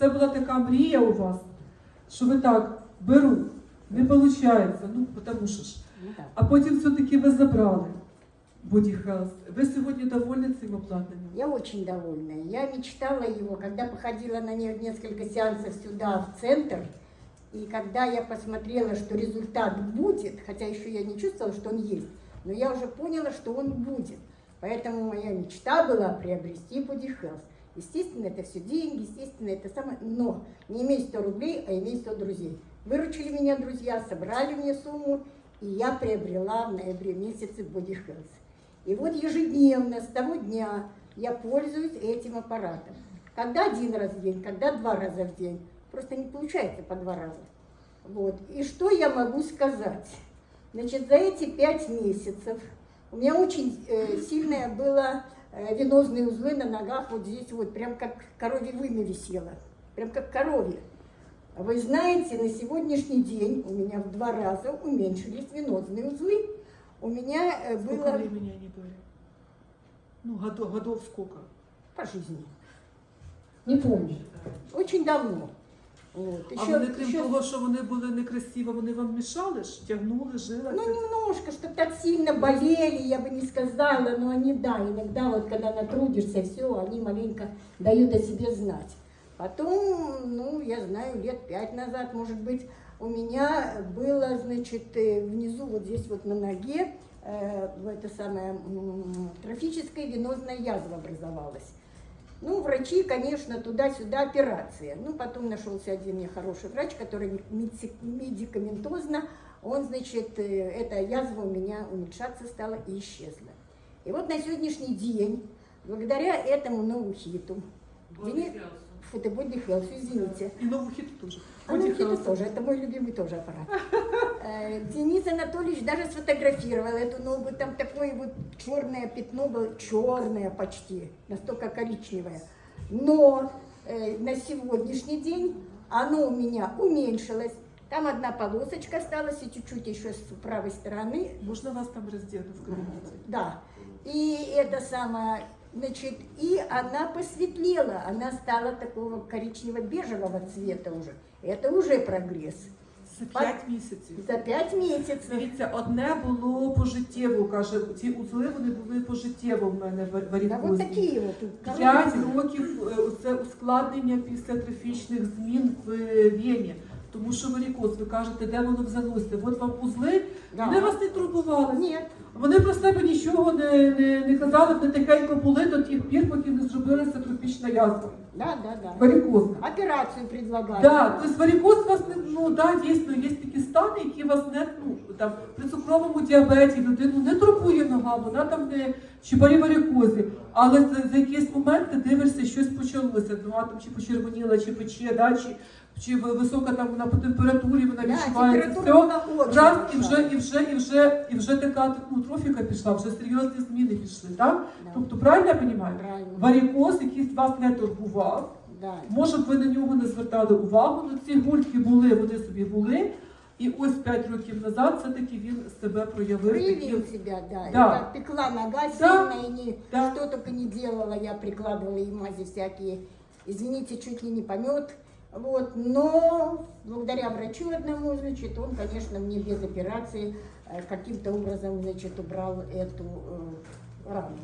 це була така мрія у вас, що ви так беру, не виходить, ну тому що ж. Ну так. А потім все-таки ви забрали Body Health. Ви сьогодні довольні цим обладнанням? Я очень довольна. Я мечтала его, когда походила на не- несколько сеансов сюда, в центр, и когда я посмотрела, что результат будет, хотя еще я не чувствовала, что он есть, но я уже поняла, что он будет. Поэтому моя мечта была приобрести Body Health. Естественно, это все деньги, естественно, это самое, но не имей 100 рублей, а имей 100 друзей. Выручили меня друзья, собрали мне сумму, и я приобрела в ноябре месяце Body Health. И вот ежедневно, с того дня, я пользуюсь этим аппаратом. Когда один раз в день, когда два раза в день. Просто не получается по два раза. Вот. И что я могу сказать? Значит, за эти пять месяцев у меня очень э, сильное было венозные узлы на ногах, вот здесь вот, прям как коровье вымя висело, прям как коровье. Вы знаете, на сегодняшний день у меня в два раза уменьшились венозные узлы. У меня э, Сколько было времени они были? Ну, годов, годов сколько? по жизни. Не помню. Очень давно. Вот. А Еще- вони, крім еще- того, що вони були некрасиві, вони вам мішали ж? Тягнули, жили? Ну, немножко, что так сильно болели, я бы не сказала, но они, да, иногда вот когда натрудишься, все, они маленько дают о себе знать. Потом, ну, я знаю, лет пять назад, может быть, у меня было, значит, э, внизу, вот здесь вот на ноге, э, в это самое, м, трофическая венозная язва образовалась. Ну, врачи, конечно, туда-сюда операция. Ну, потом нашелся один мне хороший врач, который меди- медикаментозно, он, значит, э, эта язва у меня уменьшаться стала и исчезла. И вот на сегодняшний день, благодаря этому ноухиту, Дени- фотободи Health, извините, І нову хіту теж. а Body Ноухиту Health. тоже, это мой любимый тоже аппарат. Э, Денис Анатольевич даже сфотографировал эту ногу, там такое вот черное пятно было, черное почти, настолько коричневое. Но э, на сегодняшний день оно у меня уменьшилось. Там одна полосочка осталась и чуть-чуть еще с правой стороны. Можна вас там роздіти в кабінеті? Да. И это самое, значит, и она посветлела, она стала такого коричнево-бежевого цвета уже. Это уже прогресс. Це 5 місяців. За пять місяців. Дивіться, одне було пожиттєво, каже, ці узли вони були пожиттєво в мене в варікозі. коробки. років е, це ускладнення після трофічних змін в вені. Тому що варікоз, ви кажете, де воно взялося? От вам узли, Да. вони вас не турбували. Нет. Вони про себе нічого не, не, не казали, вони тихенько були до тих пір, поки не зробилася тропічна язва. Да, да, да. Варікозна. Операцию предлагали. Да, тобто варікоз у вас не ну да, дійсно є такі стани, які вас не ну там при цукровому діабеті людину не турбує нога, вона там не чи при варікозі, але за, за якийсь момент ти дивишся, щось почалося. Нога там чи почервоніла, чи пече, да, чи, чи висока там вона по температурі, вона відчувається. Все, раз і вже, і вже, і вже, і вже така ну, трофіка пішла, вже серйозні зміни пішли, так? Да. Тобто, правильно я розумію? Варікоз, який вас не турбував. Да. Може б ви на нього не звертали увагу, але ці гульки були, вони собі були. І ось 5 років назад все-таки він себе проявив. Проявил себя, да. Да. Я пекла нога Да. сильно, и не, Да. что только не делала, я прикладывала и мази всякие. Извините, чуть ли не помет. Вот, но благодаря врачу одному, значит, он, конечно, мне без операции э, каким-то образом, значит, убрал эту э, рану.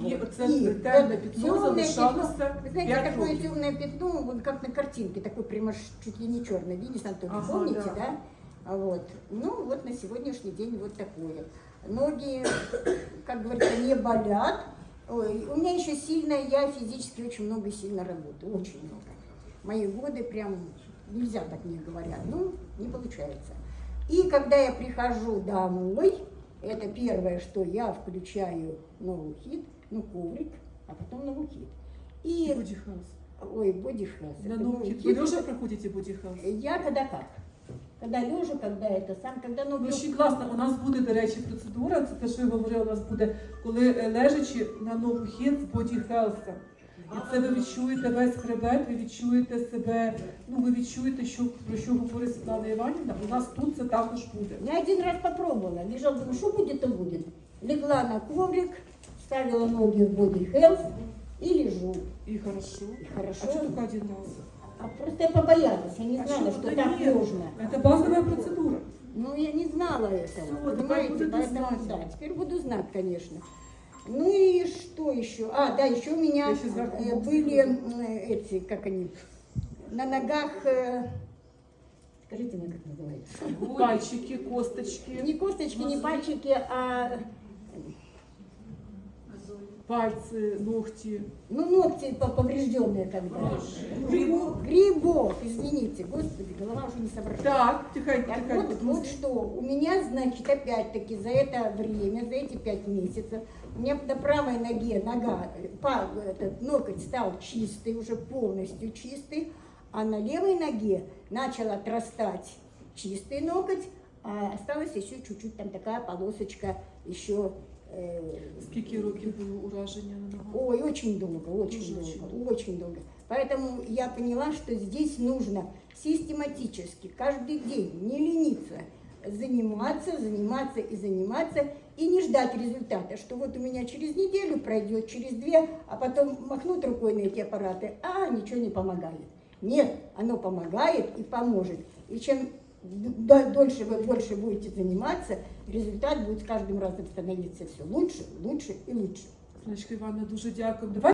І Вот. оце И темне пятно залишалося знаете, пять такое років. темное пятно, вот как на картинке, такое прямо чуть ли не черное. Видишь, Антон, Ага, помните, да. да? А Вот. Ну, вот на сегодняшний день вот такое. Ноги, как говорится, не болят. Ой, у меня еще сильно, я физически очень много и сильно работаю, очень много Мои годы прям нельзя так мне говорят, ну, не получается. И когда я прихожу домой, это первое, что я включаю новый хит, ну, коврик, а потом новый хит. И, Body Health. ой, боди хелс. На Это нову новый хіт. Ви хит. лежа проходите Body Health? Я когда как? Когда лежа, когда это сам, когда ноги... Дуже класно. У нас буде, до речі, процедура. Це те, що я говорила, у нас буде, коли е, лежачи на нову хід з Body Health. І це ви відчуєте весь хребет, ви відчуєте себе, ну ви відчуєте, що про що говорить Світлана Іванівна. У нас тут це також буде. Я один раз попробовала, лежал, думаю, что будет, то будет. Легла на коврик, ставила ноги в боди health и лежу. І хорошо. И хорошо. А що тільки один раз? А просто я побоялась, я не А знала, что, что да так нет. можно. Это базовая процедура. Ну, я не знала этого, Всё, понимаете, теперь будете поэтому, знать. да, теперь буду знать, конечно. Ну и что еще? А, да, еще у меня э, были э, эти, как они, на ногах, э, скажите мне, как называется? Пальчики, косточки, Не косточки, не пальчики, а пальцы, ногти. ну ногти по- поврежденные когда. Грибок. Грибок, извините, господи, голова уже не соображает. Так, тихонько, Так тихонько. вот, вот что, у меня, значит, опять-таки за это время, за эти пять месяцев, у меня на правой ноге нога, э, па- этот ноготь стал чистый, уже полностью чистый, а на левой ноге начал отрастать чистый ноготь, а осталась еще чуть-чуть там такая полосочка еще. Э, Скільки років було ураження на ногах? Ой, очень долго, очень очень долго, очень долго. Поэтому я поняла, что здесь нужно систематически, каждый день, не лениться, заниматься, заниматься и заниматься, и не ждать результата, что вот у меня через неделю пройдет, через две, а потом махнут рукой на эти аппараты, а ничего не помогает. Нет, оно помогает и поможет. И чем дольше вы больше будете заниматься, результат будет с каждым разом становиться все лучше, лучше и лучше. Сонечка Івановна, дуже дякую.